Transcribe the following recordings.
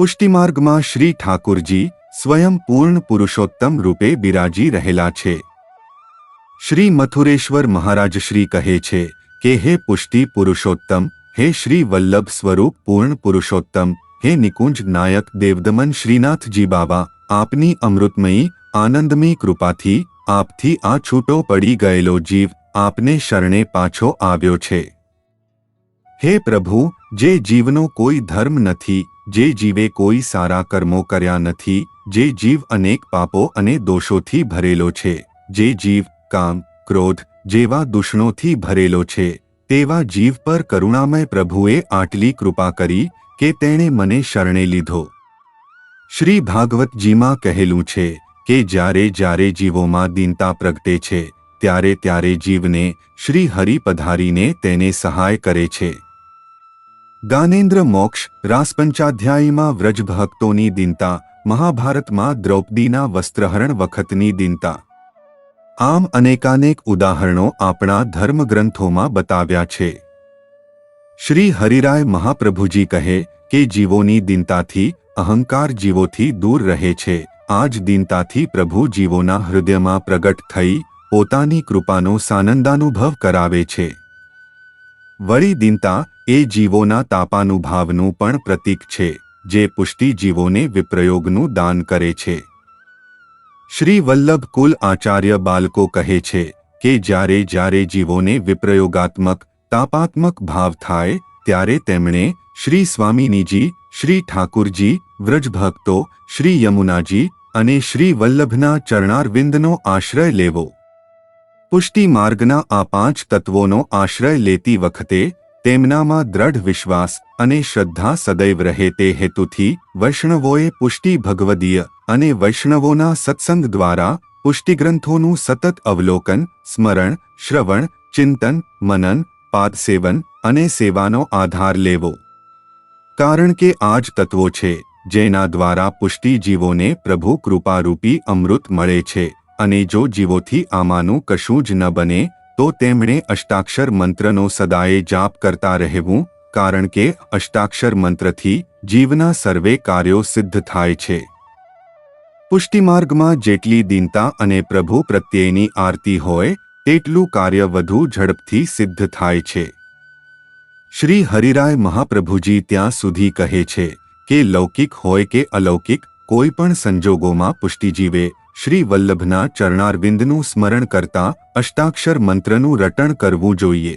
પુષ્ટિમાર્ગમાં શ્રી ઠાકુરજી સ્વયં પૂર્ણ પુરુષોત્તમ રૂપે બિરાજી રહેલા છે. શ્રી મથુરેશ્વર મહારાજ શ્રી કહે છે કે, હે પુષ્ટિ પુરુષોત્તમ, હે શ્રી વલ્લભ સ્વરૂપ પૂર્ણ પુરુષોત્તમ, હે નિકુંજ નાયક દેવદમન શ્રીનાથજી બાબા આપની અમૃતમયી, આનંદમય કૃપાથી આપથી આ છૂટો પડી ગયેલો જીવ આપને શરણે પાછો આવ્યો છે. હે પ્રભુ, જે જીવનો કોઈ ધર્મ નથી જે જીવે કોઈ સારા કર્મો કર્યા નથી, જે જીવ અનેક પાપો અને દોષોથી ભરેલો છે, જે જીવ, કામ, ક્રોધ જેવા દુષણોથી ભરેલો છે, તેવા જીવ પર કરુણામય પ્રભુએ આટલી કૃપા કરી કે તેણે મને શરણે લીધો. શ્રી ભાગવતજીમાં કહેલું છે કે જ્યારે જ્યારે જીવોમાં દીનતા પ્રગટે છે, ત્યારે ત્યારે જીવને શ્રી હરિ પધારીને તેને સહાય કરે છે. ગાનેન્દ્ર મોક્ષ, રાસપંચાધ્યાયીમાં વ્રજભક્તોની દિનતા, મહાભારતમાં દ્રૌપદીના વસ્ત્રહરણ વખતની દિનતા. આમ અનેકાનેક ઉદાહરણો આપણા ધર્મગ્રંથોમાં બતાવ્યા છે. શ્રી હરિરાય મહાપ્રભુજી કહે કે જીવોની દિનતાથી અહંકાર જીવોથી દૂર રહે છે. આ જ દિનતાથી પ્રભુ જીવોના હૃદયમાં પ્રગટ થઈ પોતાની કૃપાનો સાનંદાનુભવ કરાવે છે. વળી દિનતા એ જીવોના તાપાનુભાવનું પણ પ્રતીક છે, જે પુષ્ટિ જીવોને વિપ્રયોગનું દાન કરે છે. શ્રી વલ્લભ કુલ આચાર્ય બાલકો કહે છે કે જ્યારે જ્યારે જીવોને વિપ્રયોગાત્મક, તાપાત્મક ભાવ થાય, ત્યારે તેમણે શ્રી સ્વામિનીજી, શ્રી ઠાકુરજી, વ્રજભક્તો, શ્રી યમુનાજી અને શ્રી વલ્લભના ચરણારવિંદનો આશ્રય લેવો. પુષ્ટિ માર્ગના આ પાંચ તત્વોનો આશ્રય લેતી વખતે તેમનામાં દ્રઢ વિશ્વાસ અને શ્રદ્ધા સદૈવ રહે તે હેતુથી વૈષ્ણવોએ પુષ્ટિ ભગવદીય અને વૈષ્ણવોના સત્સંગ દ્વારા પુષ્ટિગ્રંથોનું સતત અવલોકન, સ્મરણ, શ્રવણ, ચિંતન, મનન, પાદસેવન અને સેવાનો આધાર લેવો. કારણ કે આ જ તત્વો છે, જેના દ્વારા પુષ્ટિ જીવોને પ્રભુ કૃપારૂપી અમૃત મળે છે અને જો જીવોથી આમાંનું કશું જ ન બને તો તેમણે અષ્ટાક્ષર મંત્રનો સદાયે જાપ કરતા રહેવું, કારણ કે અષ્ટાક્ષર મંત્રથી જીવના સર્વે કાર્યો સિદ્ધ થાય છે. પુષ્ટિમાર્ગમાં જેટલી દીનતા અને પ્રભુ પ્રત્યેની આરતી હોય, તેટલું કાર્ય વધુ ઝડપથી સિદ્ધ થાય છે. શ્રી હરિરાય મહાપ્રભુજી ત્યાં સુધી કહે છે કે, લૌકિક હોય કે અલૌકિક, કોઈ પણ સંજોગોમાં પુષ્ટિ જીવે શ્રી વલ્લભના ચરણારવિંદનું સ્મરણ કરતા અષ્ટાક્ષર મંત્રનું રટણ કરવું જોઈએ.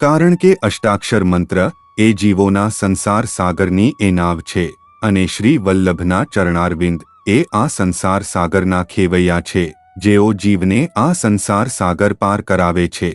કારણ કે અષ્ટાક્ષર મંત્ર એ જીવોના સંસાર સાગરની એ નાવ છે અને શ્રી વલ્લભના ચરણારવિંદ એ આ સંસાર સાગરના ખેવૈયા છે જેઓ જીવને આ સંસાર સાગર પાર કરાવે છે.